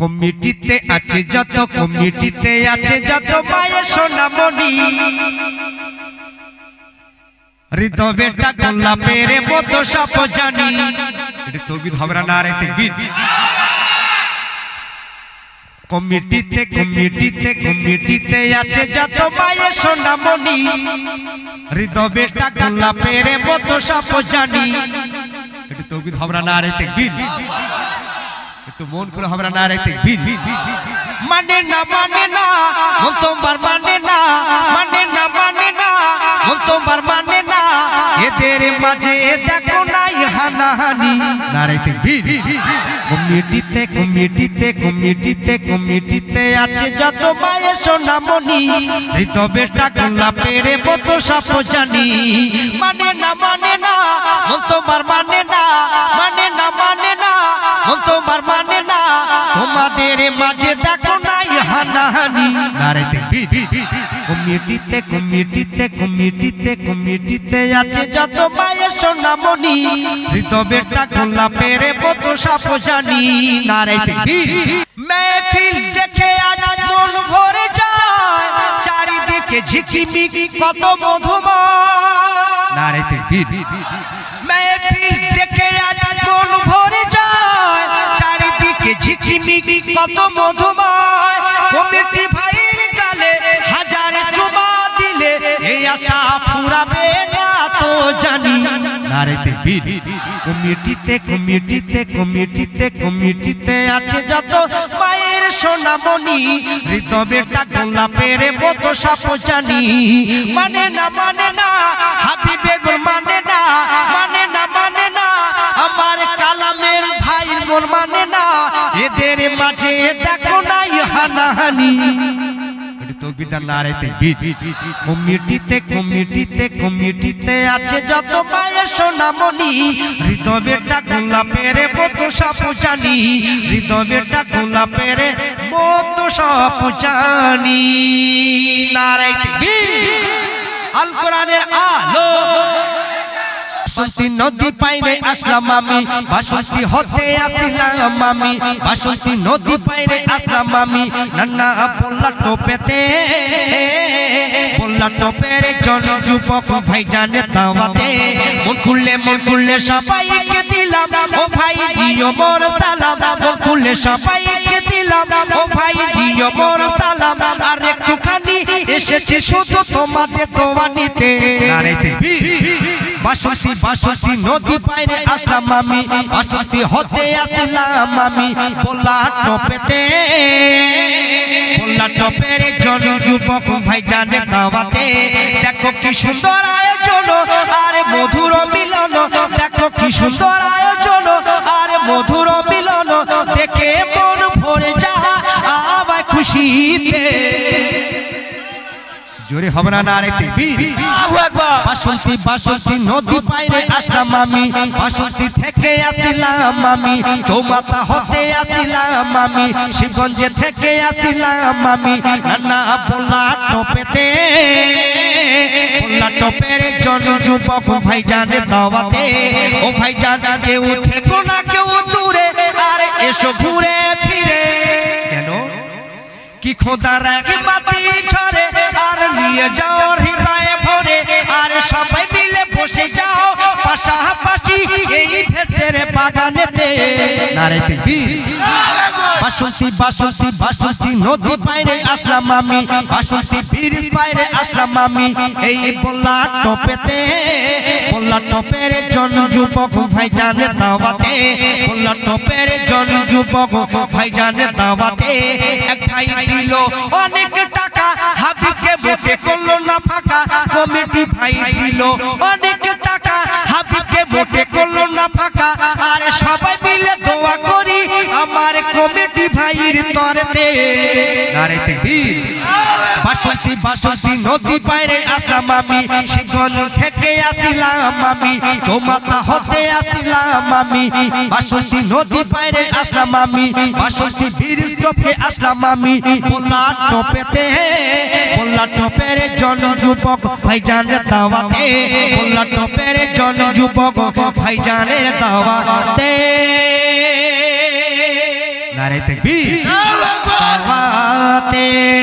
কমিটিতে আছে যত কমিটিতে আছে যত মায়ের সোনামণি। হৃদবেটা গোলাপের মতো সব জানি। এটা তৌবিদ হবে না রে কমিটিতে কমিটিতে কমিটিতে আছে যত মায়ের সোনামণি। হৃদবেটা গোলাপের মতো সব জানি এটা তৌবিদ হবে না রে তকবীর একটু মন করে হবে না রে তকবীর মানে না মানে না মন তোমার মানে না মানে না মানে না মন তোমার মানে না এদের মাঝে দেখো নাই হানাহানি না রে তকবীর কমিটিতে কমিটিতে কমিটিতে কমিটিতে আছে যত মায়ের সোনামণি হৃদবেটা গোলাপের মতো সাপ জানি মানে না মানে না মন তোমার মানে না মানে না মানে না মন তোমার মানে তোমাদের মাঝে দেখো নাই হানাহানি নারে দেখবি কমিটিতে কমিটিতে কমিটিতে কমিটিতে আছে যত মায়ের সোনামণি হৃদবেটা গোলাপের মতো সাপ জানি নারে দেখবি মেহফিল দেখে আজ মন ভরে যায় চারিদিকে ঝিকিমিকি কত মধুময় নারে কত মধুময়, কমিটি ভাইয়ের গালে হাজারে চুমা দিলে এই আশা ফুরাবে না তো জানি। নারে বীর, কমিটিতে কমিটিতে কমিটিতে কমিটিতে আছে যত মায়ের সোনামণি। হৃদবেটা গোলাপের মতো সাপ জানি। মানে না মানে না, হাবিবে মানে না মানে না মাঝে দেখো নাই হানাহানি। তকবিদার নারেতে কমিটিতে কমিটিতে কমিটিতে আছে যত মায়ের সোনামণি। হৃদবেটা গোলাপের মতো সাপ জানি হৃদবেটা গোলাপের মতো সাপ জানি নারাইতে আল কোরআনের আলো। বাসন্তী নদী পাইরে আসলাম আমি, বাসন্তী হতে আসলাম আমি, বাসন্তী নদী পাইরে আসলাম আমি। নান্না পোল্লা টোপেতে, পোল্লা টোপের জন যুবক ভাই জানে দাওয়াতে মন খুললে মন খুললে সবাইকে দিলাম, ও ভাই দিও মোর সালাম। মন খুললে সবাইকে দিলাম, ও ভাই দিও মোর সালাম। আর একটুখানি এসেছে শুধু তোমাদের দোয়া নিতে নারাইতে বাসন্তী বাসন্তী নদী পাইরে আসলাম আমি বাসন্তী হতে আসলাম আমি পোলা টপেতে পোলা টপের জন যুবক ভাই জানে দাওয়াতে। দেখো কি সুন্দর আয়োজন, আর মধুর মিলন, দেখো কি সুন্দর আয়োজন, আর মধুর মিলন, দেখে মন ভরে যা আবার খুশিতে জোরে হবে না না রে বীর বাসন্তী বাসন্তী নদী পাইরে আসলাম আমি। বাসন্তী থেকে আসিলাম আমি। চৌমাতা হতে আসিলাম আমি। শিবগঞ্জে থেকে আসিলাম আমি। নানা পোলা টপেতে পোলা টপের জন যুবক ভাই জানে দাওয়াতে। ও ভাই জান কেউ থেকো না কেউ দূরে আর এসো ঘুরে কি খোদা রাখে মাটি ছড়ে আর নিয়ে যাও হৃদয়ে ভরে। আর সবাই মিলে বসে যাও। পাশাপাশি এই ভেস্তের বাগানেতে নারে বীর বাসন্তী বাসন্তী বাসন্তী নদী বাইরে আসলাম আমি। বাসন্তী ব্রিজ বাইরে আসলাম আমি। এই বল্লা টপেতে, বল্লা টপের জন যুবক ভাই জানে দাওয়াতে, বল্লা টপের জন যুবক ভাই জানে দাওয়াতে এক ভাই দিল অনেক টাকা। হাবিবকে মোটে করল না ফাঁকা। কমিটি ভাই দিল অনেক போட்டு আমার কমিটি ভাইয়ের তরেতে। নারে বীর বাসন্তী বাসন্তী নদী বাইরে আসলাম আমি। শিখগঞ্জ থেকে আসিলাম আমি। চৌমাতা হতে আসিলাম আমি। বাসন্তী নদী বাইরে আসলাম আমি। বাসন্তী ব্রিজ টপে আসলাম আমি। পোলা টপেতে পোলা টপের জন যুবক ভাইজানের দাওয়াতে। পোলা টপের জন যুবক ভাইজানের দাওয়াতে। নারাই থাকবি নারাই